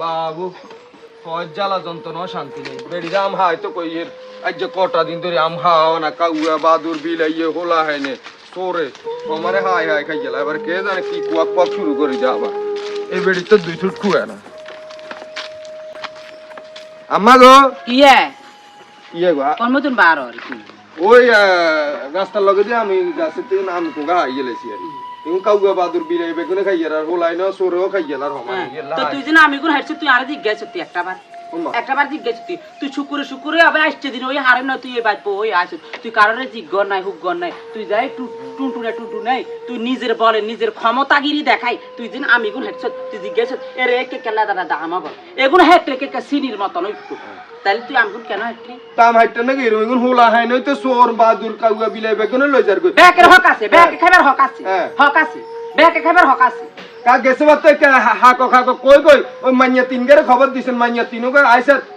বাবু হয় জ্বালা যন্ত্রণা শান্তি নেই। বেড়িরা আম হাই তো কই এর? আজ যে কটা দিন ধরে আম হাও না কাউয়া বাদুর বিল ইয়ে হোলা হয় নে। সোরে আমারে হাই হাই খাই গেল। এবার কে জানে কি কুয়াক কুয়াক শুরু করে যা আবার। এই বেড়ি তো দুই ফুট খুয়া না। আম্মা গো। ইয়ে। ইয়ে গো কোন মতন বার ওই রাস্তার লগে দিয়ে আমি গাছের থেকে নাম কোগা হাই গেলেছি আর তুমি কাউয়া বাদুর বিল বেগুনে খাইয়ার আর হোলাই না সোরেও খাইয়ার আর হমাই গেল তো তুই যেন আমি কোন হাঁটছি তুই আর জিজ্ঞাসা তুই একটা বার। একটা বার জিজ্ঞাসা তুই তুই শুকুরে শুকুরে আবার আসছে দিন ওই হারে না তুই এই বাজবো ওই আস। তুই কারণে জিজ্ঞর নাই হুকগর নাই। তুই যাই টুনটুনে টুনটু নাই তুই নিজের বলে নিজের ক্ষমতাগিরি দেখাই তুই যেন আমি গুণ হেঁটছ তুই জিজ্ঞাসা এর একে কেলা দাদা দামা বল? এগুলো হেঁটলে কে সিনির মতন একটু তাহলে তুই আমি কেন হেঁটলি? তাম হাইটা নাকি এরকম এখন হোলা হয় নয় তো সোর বাদুর কাউয়া বিলাই বেগুনে লই যার কই? ব্যাকের হক আছে ব্যাকে খাবার হক আছে হ্যাঁ। হক আছে ব্যাকে খাবার হক আছে। কা গেছে বাতে হাকো খাকো কই কই? ওই মাইয়া তিন গেরে খবর দিছেন মাইয়া তিনও কই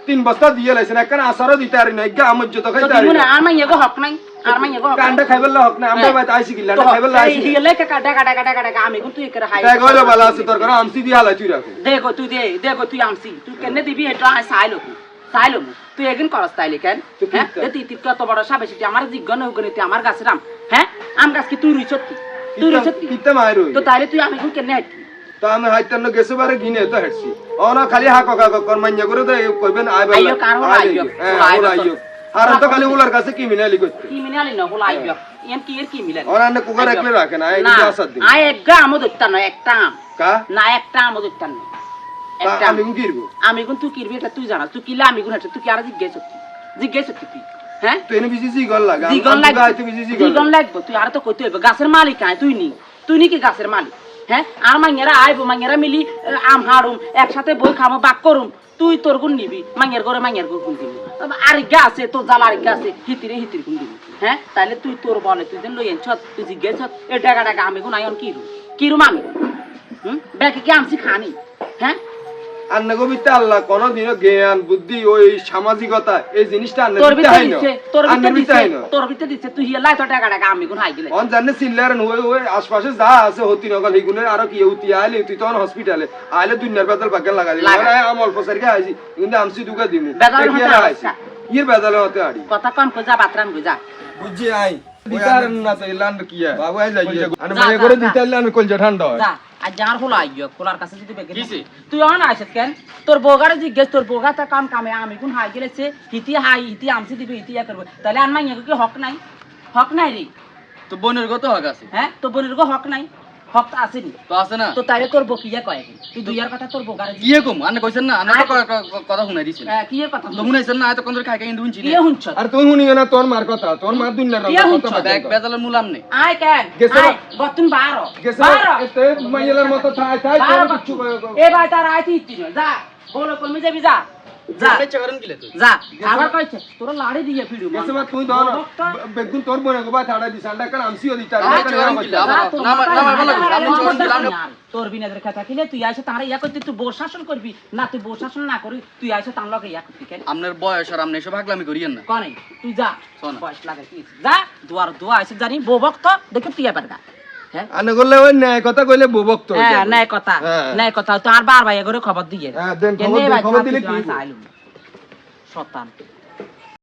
তিন বস্তা দিয়ে লাইছেন। একখান আসারও দিতে আরি না গা আমজ তো খাইতে আরি না আর মাইয়া গো হক নাই আর মাইয়া গো কান্ডা খাইবার হক না আমরা। বাইতে আইছি কি তো লান্ডা খাইবার এই আইছি হিলে কে কাটা কাটা কাটা কাটা আমি কোন তুই করে হাই তাই কইলো বালা আছে তোর করে আমসি দি হালাই তুই রাখো। দেখো তুই দে দেখো তুই আমসি তুই কেনে দিবি এটা আই সাইলো সাইলো তুই একদিন করস তাইলে কেন? তো কি হ্যাঁ? তুই। তুই কত বড় সাবে সেটি আমার জিজ্ঞান হোক তুই আমার গাছের আম হ্যাঁ? আম গাছ কি তুই রুইছত কি? তুই রুইছত কি? তো তাইলে তুই আমি কোন হাঁটলি তো আমি হাইতান্ন গেছে বারে গিনে তো খালি কর মাইয়া করে তো কইবেন আই আইয়ো, আর তো খালি উলার কাছে কি মিনালি কি মিনালি না এন কি এর কি মিলালি ওরা না কুকার একলে রাখে না এই না আসার দিন। আই এক ধরতাম না একটা আম। কা? না একটা আম ধরতাম না একটা আম। আমি গিরবো? আমি কোন তুই কিরবি এটা তুই জানা তুই কিলা আমি কোন তুই কি আর জিজ্ঞেস করতি? জিজ্ঞেস করতি তুই হ্যাঁ? তো এনে বিজি জি গল লাগা লাগবে। আইতে বিজি জি গল জিগন লাগবে। তুই আর তো কইতে হইবে গাছের মালিক আয় তুই নি। তুই নি কি গাছের মালিক? হ্যাঁ? আর মাইয়ারা আইবো, মাইয়ারা মিলি আম হারুম একসাথে বই খামো, বাক করুম। তুই তোর গুণ নিবি মাঙ্গের ঘরে মাঙ্গের গুণ গুণ দিবি। আরেকগা আছে, তোর জাল আরেকগা আছে, হিতিরে হিতির গুণ দিবি। হ্যাঁ? তাহলে তুই তোর বলে তুই যেন লইয়েন, ছত, তুই জিজ্ঞেস এ ডাকা ডাকা আমি গুণ আয়ন কিরু কিরুম আমি হুম? ব্যাকে কি আমছি খানি? হ্যাঁ? আন্না গবিতে আল্লাহ কোন দিন জ্ঞান বুদ্ধি ওই সামাজিকতা এই জিনিসটা আন্না তোর ভিতরে হয় না দিচ্ছে তোর ভিতরে দিতে দিচ্ছে তোর ভিতরে দিচ্ছে তুই লাই তো টাকা টাকা আমি কোন হাই দিলে অন জানে সিল্লার ওই ওই আশপাশে যা আছে হতি নগল হিগুনের আরও কি উতি আইলে তুই তখন হসপিটালে আইলে দুনিয়ার বেদল বাগান লাগা দিবি। লাগা। ওরা আম অল্প সারিকে আইছি কিন্তু আমসি দুগা দিমু। দেখি হতে আইছি। ইয়ের বেদালে হতে আড়ি। কথা কম কই যা বাতরান কই যা বুঝছি আই। দিতার না তো ইলান কি বাবু আই যাই। মানে করে যা। দিতে আইলে কলজা ঠান্ডা হয়। আজ যার হলো আইয় কোলার কাছে যদি বেগে তুই অন আইছ কেন? তোর বোগারে জিজ্ঞেস তোর বগা তা কাম কামে আমি কোন হাই গেলেছে হিতি হাই ইতি আমসি দিবে ইতি ইয়া করবে। তাহলে আর মাইয়া কি হক নাই? হক নাই রে? তো বোনের তো হক আছে? হ্যাঁ তো বোনের গো হক নাই? হক তো আসেনি তো আছে না? তো তাইলে তোর বকিয়া কয়? তুই দুইয়ার কথা তোর জিজ্ঞেস- কিয়ে কম? আনে কইছেন না? আনে তো কথা শুনাই দিছেন। হ্যাঁ, কি এর কথা তো শুনাইছেন না? এত কোন খাই খাই কিন্তু শুনছি কি না হুনছ আর তুই শুনি না তোর মার কথা তোর মার দুনিয়ার ইয়া কথা দেখ বেজালের মূল আমনে। আয় কেন? গেছে আয় বা- গতুন বারো। গেছে এতে মাইয়ালার মতো থাই থাই এ ভাই তার আইতি ইতি যা বলো কলমি যাবি যা। যা। ইচ্ছা করেন কিলে তুই? যা। আবার কইছে তোরা লাড়ি দিয়ে ফিরু গেছে বা তুই ধর বেগুন তোর বনে গোবা থাড়া দিছ আন্ডা কার আমসিও দিতা আরে, চরম কিলা, আবার- না, না, ভালো লাগছে, আপনি চরম তোর বিনাদের কথা কিলে তুই আইসে তারা ইয়া করতে তুই শাসন করবি। না তুই শাসন না করি তুই তার লগে ইয়া কেন? বয়স আর আপনি এসব হাগলামি করিয়েন না। কনে তুই যা। বয়স লাগে কি যা দুয়ার দুয়া আইসে জানি বউ ভক্ত দেখে তুই এবার গা। আনে করলে ওই ন্যায় কথা কইলে ববক তো হ্যাঁ ন্যায় কথা ন্যায় কথা। তো আর বার ভাই করে খবর দিয়ে। হ্যাঁ, দেন, খবর দিলে কি শতান